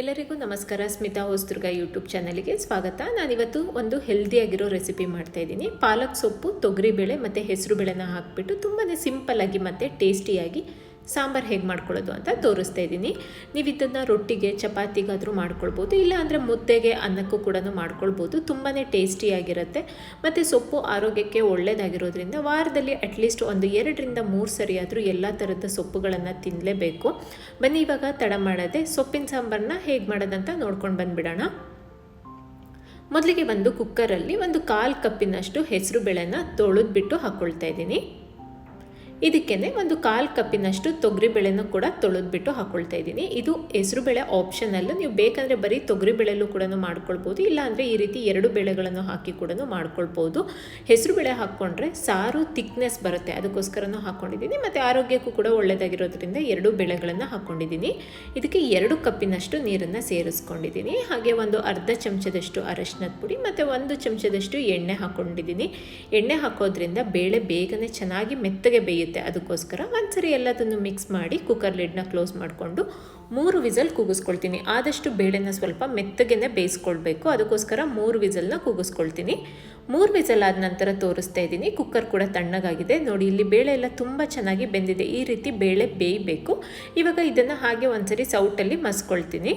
ಎಲ್ಲರಿಗೂ ನಮಸ್ಕಾರ. ಸ್ಮಿತಾ ಹೊಸದುರ್ಗ ಯೂಟ್ಯೂಬ್ ಚಾನಲ್ಗೆ ಸ್ವಾಗತ. ನಾನಿವತ್ತು ಒಂದು ಹೆಲ್ದಿಯಾಗಿರೋ ರೆಸಿಪಿ ಮಾಡ್ತಾ ಇದ್ದೀನಿ. ಪಾಲಕ್ ಸೊಪ್ಪು ತೊಗರಿಬೇಳೆ ಮತ್ತು ಹೆಸರು ಬೇಳೆನ ಹಾಕಿಬಿಟ್ಟು ತುಂಬಾ ಆಗಿ ಮತ್ತು ಟೇಸ್ಟಿಯಾಗಿ ಸಾಂಬಾರು ಹೇಗೆ ಮಾಡ್ಕೊಳ್ಳೋದು ಅಂತ ತೋರಿಸ್ತಾ ಇದ್ದೀನಿ. ನೀವು ಇದನ್ನು ರೊಟ್ಟಿಗೆ, ಚಪಾತಿಗಾದರೂ ಮಾಡ್ಕೊಳ್ಬೋದು, ಇಲ್ಲ ಅಂದರೆ ಮುದ್ದೆಗೆ ಅನ್ನಕ್ಕೂ ಕೂಡ ಮಾಡ್ಕೊಳ್ಬೋದು. ತುಂಬಾ ಟೇಸ್ಟಿಯಾಗಿರುತ್ತೆ ಮತ್ತು ಸೊಪ್ಪು ಆರೋಗ್ಯಕ್ಕೆ ಒಳ್ಳೆಯದಾಗಿರೋದ್ರಿಂದ ವಾರದಲ್ಲಿ ಅಟ್ಲೀಸ್ಟ್ ಒಂದು ಎರಡರಿಂದ ಮೂರು ಸರಿಯಾದರೂ ಎಲ್ಲ ಥರದ ಸೊಪ್ಪುಗಳನ್ನು ತಿನ್ನಲೇಬೇಕು ಬನ್ನಿ, ಇವಾಗ ತಡ ಮಾಡದೆ ಸೊಪ್ಪಿನ ಸಾಂಬಾರನ್ನ ಹೇಗೆ ಮಾಡೋದಂತ ನೋಡ್ಕೊಂಡು ಬಂದುಬಿಡೋಣ. ಮೊದಲಿಗೆ ಒಂದು ಕುಕ್ಕರಲ್ಲಿ ಒಂದು ಕಾಲು ಕಪ್ಪಿನಷ್ಟು ಹೆಸರು ಬೇಳೆನ ತೊಳೆದ್ಬಿಟ್ಟು ಹಾಕ್ಕೊಳ್ತಾ ಇದ್ದೀನಿ. ಇದಕ್ಕೇ ಒಂದು ಕಾಲು ಕಪ್ಪಿನಷ್ಟು ತೊಗರಿಬೇಳೆನೂ ಕೂಡ ತೊಳೆದ್ಬಿಟ್ಟು ಹಾಕ್ಕೊಳ್ತಾ ಇದ್ದೀನಿ. ಇದು ಹೆಸರುಬೇಳೆ ಆಪ್ಷನಲ್ ನೀವು ಬೇಕಂದರೆ ಬರೀ ತೊಗರಿಬೇಳೆಲ್ಲೂ ಕೂಡ ಮಾಡ್ಕೊಳ್ಬೋದು, ಇಲ್ಲಾಂದರೆ ಈ ರೀತಿ ಎರಡು ಬೇಳೆಗಳನ್ನು ಹಾಕಿ ಕೂಡ ಮಾಡ್ಕೊಳ್ಬೋದು. ಹೆಸರುಬೇಳೆ ಹಾಕ್ಕೊಂಡ್ರೆ ಸಾರು ತಿಕ್ನೆಸ್ ಬರುತ್ತೆ, ಅದಕ್ಕೋಸ್ಕರನೂ ಹಾಕ್ಕೊಂಡಿದ್ದೀನಿ ಮತ್ತು ಆರೋಗ್ಯಕ್ಕೂ ಕೂಡ ಒಳ್ಳೆಯದಾಗಿರೋದ್ರಿಂದ ಎರಡು ಬೇಳೆಗಳನ್ನು ಹಾಕ್ಕೊಂಡಿದ್ದೀನಿ ಇದಕ್ಕೆ ಎರಡು ಕಪ್ಪಿನಷ್ಟು ನೀರನ್ನು ಸೇರಿಸ್ಕೊಂಡಿದ್ದೀನಿ. ಹಾಗೆ ಒಂದು ಅರ್ಧ ಚಮಚದಷ್ಟು ಅರಶಿನದ ಪುಡಿ, ಮತ್ತು ಒಂದು ಚಮಚದಷ್ಟು ಎಣ್ಣೆ ಹಾಕ್ಕೊಂಡಿದ್ದೀನಿ ಎಣ್ಣೆ ಹಾಕೋದ್ರಿಂದ ಬೇಳೆ ಬೇಗನೆ ಚೆನ್ನಾಗಿ ಮೆತ್ತಗೆ ಬೇಯುತ್ತೆ. ಅದಕ್ಕೋಸ್ಕರ ಒಂದ್ಸರಿ ಎಲ್ಲದನ್ನು ಮಿಕ್ಸ್ ಮಾಡಿ ಕುಕ್ಕರ್ ಲಿಡ್ನ ಕ್ಲೋಸ್ ಮಾಡಿಕೊಂಡು ಮೂರು ವಿಸಲ್ ಕೂಗಿಸ್ಕೊಳ್ತೀನಿ. ಆದಷ್ಟು ಬೇಳೆನ ಸ್ವಲ್ಪ ಮೆತ್ತಗೆನೆ ಬೇಯಿಸ್ಕೊಳ್ಬೇಕು. ಅದಕ್ಕೋಸ್ಕರ ಮೂರು ವಿಸಲ್ನ ಕೂಗಿಸ್ಕೊಳ್ತೀನಿ. ಮೂರು ವಿಸಲ್ ಆದ ನಂತರ ತೋರಿಸ್ತಾ ಇದ್ದೀನಿ. ಕುಕ್ಕರ್ ಕೂಡ ತಣ್ಣಗಾಗಿದೆ. ನೋಡಿ, ಇಲ್ಲಿ ಬೇಳೆ ಎಲ್ಲ ತುಂಬ ಚೆನ್ನಾಗಿ ಬೆಂದಿದೆ. ಈ ರೀತಿ ಬೇಳೆ ಬೇಯಬೇಕು. ಇವಾಗ ಇದನ್ನು ಹಾಗೆ ಒಂದ್ಸರಿ ಸೌಟಲ್ಲಿ ಮಸ್ಕೊಳ್ತೀನಿ.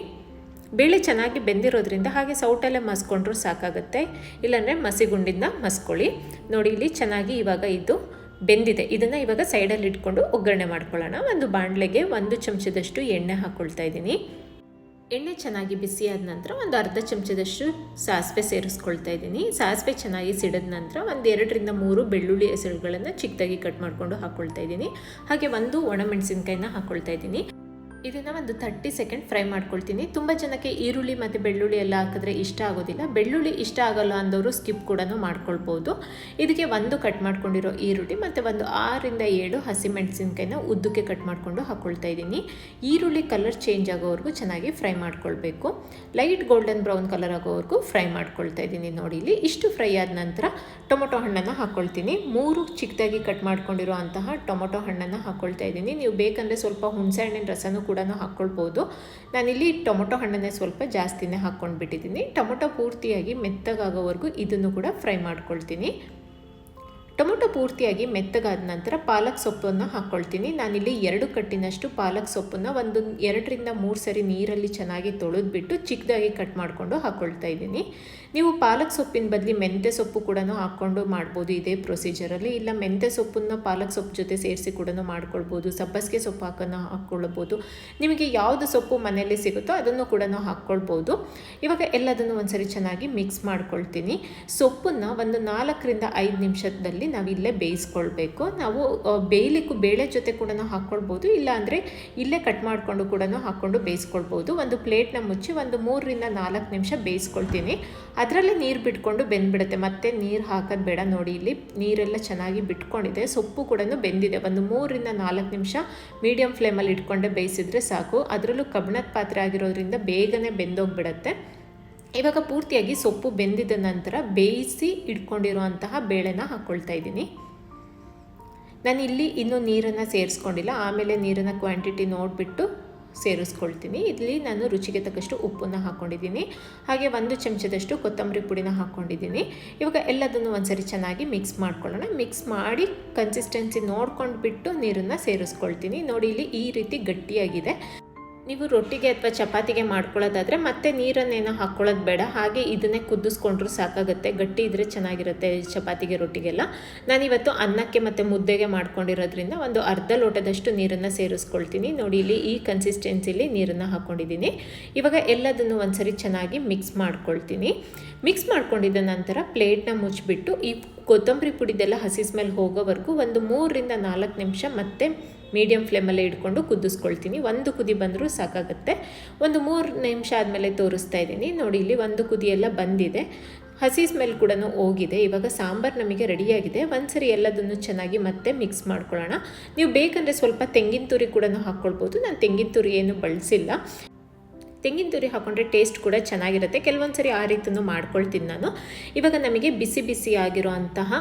ಬೇಳೆ ಚೆನ್ನಾಗಿ ಬೆಂದಿರೋದ್ರಿಂದ ಹಾಗೆ ಸೌಟಲ್ಲೇ ಮಸ್ಕೊಂಡ್ರೂ ಸಾಕಾಗುತ್ತೆ. ಇಲ್ಲಾಂದರೆ ಮಸಿಗುಂಡಿಂದ ಮಸ್ಕೊಳ್ಳಿ. ನೋಡಿ, ಇಲ್ಲಿ ಚೆನ್ನಾಗಿ ಇವಾಗ ಇದು ಬೆಂದಿದೆ. ಇದನ್ನು ಇವಾಗ ಸೈಡಲ್ಲಿ ಇಟ್ಕೊಂಡು ಒಗ್ಗರಣೆ ಮಾಡ್ಕೊಳ್ಳೋಣ. ಒಂದು ಬಾಣಲೆಗೆ ಒಂದು ಚಮಚದಷ್ಟು ಎಣ್ಣೆ ಹಾಕ್ಕೊಳ್ತಾ ಇದ್ದೀನಿ. ಎಣ್ಣೆ ಚೆನ್ನಾಗಿ ಬಿಸಿ ಆದ ನಂತರ ಒಂದು ಅರ್ಧ ಚಮಚದಷ್ಟು ಸಾಸಿವೆ ಸೇರಿಸ್ಕೊಳ್ತಾ ಇದ್ದೀನಿ. ಸಾಸಿವೆ ಚೆನ್ನಾಗಿ ಸಿಡಿದ ನಂತರ ಒಂದು ಎರಡರಿಂದ ಮೂರು ಬೆಳ್ಳುಳ್ಳಿ ಹೆಸರುಗಳನ್ನು ಚಿಕ್ಕದಾಗಿ ಕಟ್ ಮಾಡಿಕೊಂಡು ಹಾಕ್ಕೊಳ್ತಾ ಇದ್ದೀನಿ. ಹಾಗೆ ಒಂದು ಒಣಮೆಣಸಿನ್ಕಾಯಿನ ಹಾಕ್ಕೊಳ್ತಾ ಇದ್ದೀನಿ. ಇದನ್ನು ಒಂದು ತರ್ಟಿ ಸೆಕೆಂಡ್ ಫ್ರೈ ಮಾಡ್ಕೊಳ್ತೀನಿ. ತುಂಬ ಜನಕ್ಕೆ ಈರುಳ್ಳಿ ಮತ್ತು ಬೆಳ್ಳುಳ್ಳಿ ಎಲ್ಲ ಹಾಕಿದ್ರೆ ಇಷ್ಟ ಆಗೋದಿಲ್ಲ. ಬೆಳ್ಳುಳ್ಳಿ ಇಷ್ಟ ಆಗಲ್ಲ ಅಂದವರು ಸ್ಕಿಪ್ ಕೂಡ ಮಾಡ್ಕೊಳ್ಬೋದು. ಇದಕ್ಕೆ ಒಂದು ಕಟ್ ಮಾಡ್ಕೊಂಡಿರೋ ಈರುಳ್ಳಿ ಮತ್ತು ಒಂದು ಆರಿಂದ ಏಳು ಹಸಿಮೆಣಸಿನ್ಕಾಯಿನ ಉದ್ದಕ್ಕೆ ಕಟ್ ಮಾಡಿಕೊಂಡು ಹಾಕ್ಕೊಳ್ತಾ ಇದ್ದೀನಿ. ಈರುಳ್ಳಿ ಕಲರ್ ಚೇಂಜ್ ಆಗೋವರೆಗೂ ಚೆನ್ನಾಗಿ ಫ್ರೈ ಮಾಡ್ಕೊಳ್ಬೇಕು. ಲೈಟ್ ಗೋಲ್ಡನ್ ಬ್ರೌನ್ ಕಲರ್ ಆಗೋವರೆಗೂ ಫ್ರೈ ಮಾಡ್ಕೊಳ್ತಾ ಇದ್ದೀನಿ ನೋಡಿ ಇಲ್ಲಿ. ಇಷ್ಟು ಫ್ರೈ ಆದ ನಂತರ ಟೊಮೊಟೊ ಹಣ್ಣನ್ನು ಹಾಕ್ಕೊಳ್ತೀನಿ ಮೂರು ಚಿಕ್ಕದಾಗಿ ಕಟ್ ಮಾಡ್ಕೊಂಡಿರೋ ಅಂತಹ ಟೊಮೊಟೊ ಹಣ್ಣನ್ನು ಹಾಕ್ಕೊಳ್ತಾ ಇದ್ದೀನಿ. ನೀವು ಬೇಕಂದರೆ ಸ್ವಲ್ಪ ಹುಣಸೆ ಹಣ್ಣಿನ ರಸನೂ ಕೂಡ ಹಾಕ್ಕೊಳ್ಬೋದು. ನಾನಿಲ್ಲಿ ಟೊಮೊಟೊ ಹಣ್ಣನ್ನೇ ಸ್ವಲ್ಪ ಜಾಸ್ತಿನೇ ಹಾಕ್ಕೊಂಡು ಬಿಟ್ಟಿದ್ದೀನಿ ಟೊಮೊಟೊ ಪೂರ್ತಿಯಾಗಿ ಮೆತ್ತಗಾಗೋವರೆಗೂ ಇದನ್ನು ಕೂಡ ಫ್ರೈ ಮಾಡ್ಕೊಳ್ತೀನಿ. ಟೊಮೊಟೊ ಪೂರ್ತಿಯಾಗಿ ಮೆತ್ತಗಾದ ನಂತರ ಪಾಲಕ್ ಸೊಪ್ಪನ್ನು ಹಾಕ್ಕೊಳ್ತೀನಿ ನಾನಿಲ್ಲಿ ಎರಡು ಕಟ್ಟಿನಷ್ಟು ಪಾಲಕ್ ಸೊಪ್ಪನ್ನು ಒಂದು ಎರಡರಿಂದ ಮೂರು ಸರಿ ನೀರಲ್ಲಿ ಚೆನ್ನಾಗಿ ತೊಳೆದ್ಬಿಟ್ಟು ಚಿಕ್ಕದಾಗಿ ಕಟ್ ಮಾಡಿಕೊಂಡು ಹಾಕ್ಕೊಳ್ತಾ ಇದ್ದೀನಿ. ನೀವು ಪಾಲಕ್ ಸೊಪ್ಪಿನ ಬದಲಿ ಮೆಂತ್ಯ ಸೊಪ್ಪು ಕೂಡ ಹಾಕ್ಕೊಂಡು ಮಾಡ್ಬೋದು ಇದೇ ಪ್ರೊಸೀಜರಲ್ಲಿ ಇಲ್ಲ ಮೆಂತ್ಯ ಸೊಪ್ಪನ್ನು ಪಾಲಕ್ ಸೊಪ್ಪು ಜೊತೆ ಸೇರಿಸಿ ಕೂಡ ಮಾಡ್ಕೊಳ್ಬೋದು, ಸಬ್ಬಸಿಗೆ ಸೊಪ್ಪು ಹಾಕೋಣ ಹಾಕ್ಕೊಳ್ಬೋದು. ನಿಮಗೆ ಯಾವುದು ಸೊಪ್ಪು ಮನೆಯಲ್ಲಿ ಸಿಗುತ್ತೋ ಅದನ್ನು ಕೂಡ ಹಾಕ್ಕೊಳ್ಬೋದು. ಇವಾಗ ಎಲ್ಲದನ್ನು ಒಂದ್ಸರಿ ಚೆನ್ನಾಗಿ ಮಿಕ್ಸ್ ಮಾಡ್ಕೊಳ್ತೀನಿ. ಸೊಪ್ಪನ್ನು ಒಂದು ನಾಲ್ಕರಿಂದ ಐದು ನಿಮಿಷದಲ್ಲಿ ನಾವು ಇಲ್ಲೇ ಬೇಯಿಸ್ಕೊಳ್ಬೇಕು. ನಾವು ಬೇಯಲಿಕ್ಕೂ ಬೇಳೆ ಜೊತೆ ಕೂಡ ಹಾಕ್ಕೊಳ್ಬೋದು ಇಲ್ಲ ಅಂದರೆ ಇಲ್ಲೇ ಕಟ್ ಮಾಡಿಕೊಂಡು ಕೂಡ ಹಾಕ್ಕೊಂಡು ಬೇಯಿಸ್ಕೊಳ್ಬೋದು. ಒಂದು ಪ್ಲೇಟ್ನ ಮುಚ್ಚಿ ಒಂದು ಮೂರರಿಂದ ನಾಲ್ಕು ನಿಮಿಷ ಬೇಯಿಸ್ಕೊಳ್ತೀನಿ. ಅದರಲ್ಲೇ ನೀರು ಬಿಟ್ಕೊಂಡು ಬೆಂದ್ಬಿಡುತ್ತೆ. ಮತ್ತೆ ನೀರು ಹಾಕೋದು ಬೇಡ ನೋಡಿ, ಇಲ್ಲಿ ನೀರೆಲ್ಲ ಚೆನ್ನಾಗಿ ಬಿಟ್ಕೊಂಡಿದೆ. ಸೊಪ್ಪು ಕೂಡ ಬೆಂದಿದೆ. ಒಂದು ಮೂರರಿಂದ ನಾಲ್ಕು ನಿಮಿಷ ಮೀಡಿಯಮ್ ಫ್ಲೇಮಲ್ಲಿ ಇಟ್ಕೊಂಡೆ ಬೇಯಿಸಿದ್ರೆ ಸಾಕು. ಅದರಲ್ಲೂ ಕಬ್ಬಣದ ಪಾತ್ರೆ ಆಗಿರೋದ್ರಿಂದ ಬೇಗನೆ ಬೆಂದೋಗ್ಬಿಡತ್ತೆ. ಇವಾಗ ಪೂರ್ತಿಯಾಗಿ ಸೊಪ್ಪು ಬೆಂದಿದ ನಂತರ ಬೇಯಿಸಿ ಇಟ್ಕೊಂಡಿರುವಂತಹ ಬೇಳೆನ ಹಾಕ್ಕೊಳ್ತಾ ಇದ್ದೀನಿ. ನಾನು ಇಲ್ಲಿ ಇನ್ನೂ ನೀರನ್ನು ಸೇರಿಸ್ಕೊಂಡಿಲ್ಲ. ಆಮೇಲೆ ನೀರನ್ನು ಕ್ವಾಂಟಿಟಿ ನೋಡಿಬಿಟ್ಟು ಸೇರಿಸ್ಕೊಳ್ತೀನಿ. ಇಲ್ಲಿ ನಾನು ರುಚಿಗೆ ತಕ್ಕಷ್ಟು ಉಪ್ಪನ್ನು ಹಾಕ್ಕೊಂಡಿದ್ದೀನಿ ಹಾಗೆ ಒಂದು ಚಮಚದಷ್ಟು ಕೊತ್ತಂಬರಿ ಪುಡಿನ ಹಾಕ್ಕೊಂಡಿದ್ದೀನಿ ಇವಾಗ ಎಲ್ಲದನ್ನು ಒಂದ್ಸರಿ ಚೆನ್ನಾಗಿ ಮಿಕ್ಸ್ ಮಾಡ್ಕೊಳ್ಳೋಣ. ಮಿಕ್ಸ್ ಮಾಡಿ ಕನ್ಸಿಸ್ಟೆನ್ಸಿ ನೋಡ್ಕೊಂಡು ಬಿಟ್ಟು ನೀರನ್ನು ಸೇರಿಸ್ಕೊಳ್ತೀನಿ. ನೋಡಿ, ಇಲ್ಲಿ ಈ ರೀತಿ ಗಟ್ಟಿಯಾಗಿದೆ. ನೀವು ರೊಟ್ಟಿಗೆ ಅಥವಾ ಚಪಾತಿಗೆ ಮಾಡ್ಕೊಳ್ಳೋದಾದರೆ ಮತ್ತೆ ನೀರನ್ನೇನೋ ಹಾಕ್ಕೊಳ್ಳೋದು ಬೇಡ. ಹಾಗೆ ಇದನ್ನೇ ಕುದಿಸ್ಕೊಂಡ್ರೂ ಸಾಕಾಗುತ್ತೆ. ಗಟ್ಟಿ ಇದ್ದರೆ ಚೆನ್ನಾಗಿರುತ್ತೆ ಚಪಾತಿಗೆ, ರೊಟ್ಟಿಗೆಲ್ಲ. ನಾನಿವತ್ತು ಅನ್ನಕ್ಕೆ ಮತ್ತು ಮುದ್ದೆಗೆ ಮಾಡ್ಕೊಂಡಿರೋದ್ರಿಂದ ಒಂದು ಅರ್ಧ ಲೋಟದಷ್ಟು ನೀರನ್ನು ಸೇರಿಸ್ಕೊಳ್ತೀನಿ. ನೋಡಿ, ಇಲ್ಲಿ ಈ ಕನ್ಸಿಸ್ಟೆನ್ಸಿಲಿ ನೀರನ್ನು ಹಾಕ್ಕೊಂಡಿದ್ದೀನಿ. ಇವಾಗ ಎಲ್ಲದನ್ನು ಒಂದ್ಸರಿ ಚೆನ್ನಾಗಿ ಮಿಕ್ಸ್ ಮಾಡ್ಕೊಳ್ತೀನಿ. ಮಿಕ್ಸ್ ಮಾಡ್ಕೊಂಡಿದ್ದ ನಂತರ ಪ್ಲೇಟ್ನ ಮುಚ್ಚಿಬಿಟ್ಟು ಈ ಕೊತ್ತಂಬರಿ ಪುಡಿದೆಲ್ಲ ಹಸಿ ಸ್ಮೆಲ್ ಹೋಗೋವರೆಗೂ ಒಂದು ಮೂರರಿಂದ ನಾಲ್ಕು ನಿಮಿಷ ಮತ್ತೆ ಮೀಡಿಯಮ್ ಫ್ಲೇಮಲ್ಲೇ ಇಟ್ಕೊಂಡು ಕುದಿಸ್ಕೊಳ್ತೀನಿ. ಒಂದು ಕುದಿ ಬಂದರೂ ಸಾಕಾಗುತ್ತೆ. ಒಂದು ಮೂರು ನಿಮಿಷ ಆದಮೇಲೆ ತೋರಿಸ್ತಾ ಇದ್ದೀನಿ. ನೋಡಿ, ಇಲ್ಲಿ ಒಂದು ಕುದಿಯೆಲ್ಲ ಬಂದಿದೆ. ಹಸಿ ಸ್ಮೆಲ್ ಕೂಡ ಹೋಗಿದೆ. ಇವಾಗ ಸಾಂಬಾರು ನಮಗೆ ರೆಡಿಯಾಗಿದೆ. ಒಂದ್ಸರಿ ಎಲ್ಲದನ್ನು ಚೆನ್ನಾಗಿ ಮತ್ತೆ ಮಿಕ್ಸ್ ಮಾಡ್ಕೊಳ್ಳೋಣ. ನೀವು ಬೇಕಂದರೆ ಸ್ವಲ್ಪ ತೆಂಗಿನ ತುರಿ ಕೂಡ ಹಾಕ್ಕೊಳ್ಬೋದು. ನಾನು ತೆಂಗಿನ ತುರಿ ಏನು ಬಳಸಿಲ್ಲ. ತೆಂಗಿನ ತುರಿ ಹಾಕೊಂಡ್ರೆ ಟೇಸ್ಟ್ ಕೂಡ ಚೆನ್ನಾಗಿರುತ್ತೆ. ಕೆಲವೊಂದು ಸರಿ ಆ ರೀತಿಯೂ ಮಾಡ್ಕೊಳ್ತೀನಿ ನಾನು. ಇವಾಗ ನಮಗೆ ಬಿಸಿ ಬಿಸಿ ಆಗಿರೋ ಅಂತಹ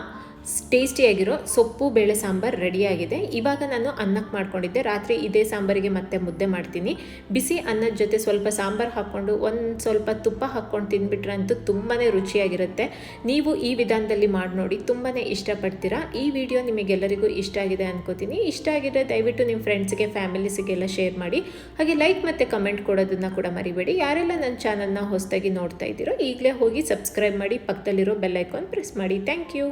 ಟೇಸ್ಟಿಯಾಗಿರೋ ಸೊಪ್ಪು, ಬೇಳೆ ಸಾಂಬಾರು ರೆಡಿಯಾಗಿದೆ. ಇವಾಗ ನಾನು ಅನ್ನಕ್ಕೆ ಮಾಡ್ಕೊಂಡಿದ್ದೆ. ರಾತ್ರಿ ಇದೇ ಸಾಂಬಾರಿಗೆ ಮತ್ತೆ ಮುದ್ದೆ ಮಾಡ್ತೀನಿ. ಬಿಸಿ ಅನ್ನದ ಜೊತೆ ಸ್ವಲ್ಪ ಸಾಂಬಾರು ಹಾಕ್ಕೊಂಡು, ಒಂದು ಸ್ವಲ್ಪ ತುಪ್ಪ ಹಾಕ್ಕೊಂಡು ತಿಂದ್ಬಿಟ್ರೆ ಅಂತೂ ತುಂಬಾ ರುಚಿಯಾಗಿರುತ್ತೆ. ನೀವು ಈ ವಿಧಾನದಲ್ಲಿ ಮಾಡಿ ನೋಡಿ ತುಂಬಾ ಇಷ್ಟಪಡ್ತೀರಾ? ಈ ವಿಡಿಯೋ ನಿಮಗೆಲ್ಲರಿಗೂ ಇಷ್ಟ ಆಗಿದೆ ಅನ್ಕೋತೀನಿ. ಇಷ್ಟ ಆಗಿದ್ರೆ ದಯವಿಟ್ಟು ನಿಮ್ಮ ಫ್ರೆಂಡ್ಸ್ಗೆ, ಫ್ಯಾಮಿಲೀಸಿಗೆಲ್ಲ ಶೇರ್ ಮಾಡಿ. ಹಾಗೆ ಲೈಕ್ ಮತ್ತು ಕಮೆಂಟ್ ಕೊಡೋದನ್ನು ಕೂಡ ಮರಿಬೇಡಿ. ಯಾರೆಲ್ಲ ನನ್ನ ಚಾನಲ್ನ ಹೊಸದಾಗಿ ನೋಡ್ತಾ ಇದ್ದೀರೋ, ಈಗಲೇ ಹೋಗಿ ಸಬ್ಸ್ಕ್ರೈಬ್ ಮಾಡಿ, ಪಕ್ಕದಲ್ಲಿರೋ ಬೆಲ್ಲೈಕಾನ್ ಪ್ರೆಸ್ ಮಾಡಿ. Thank you.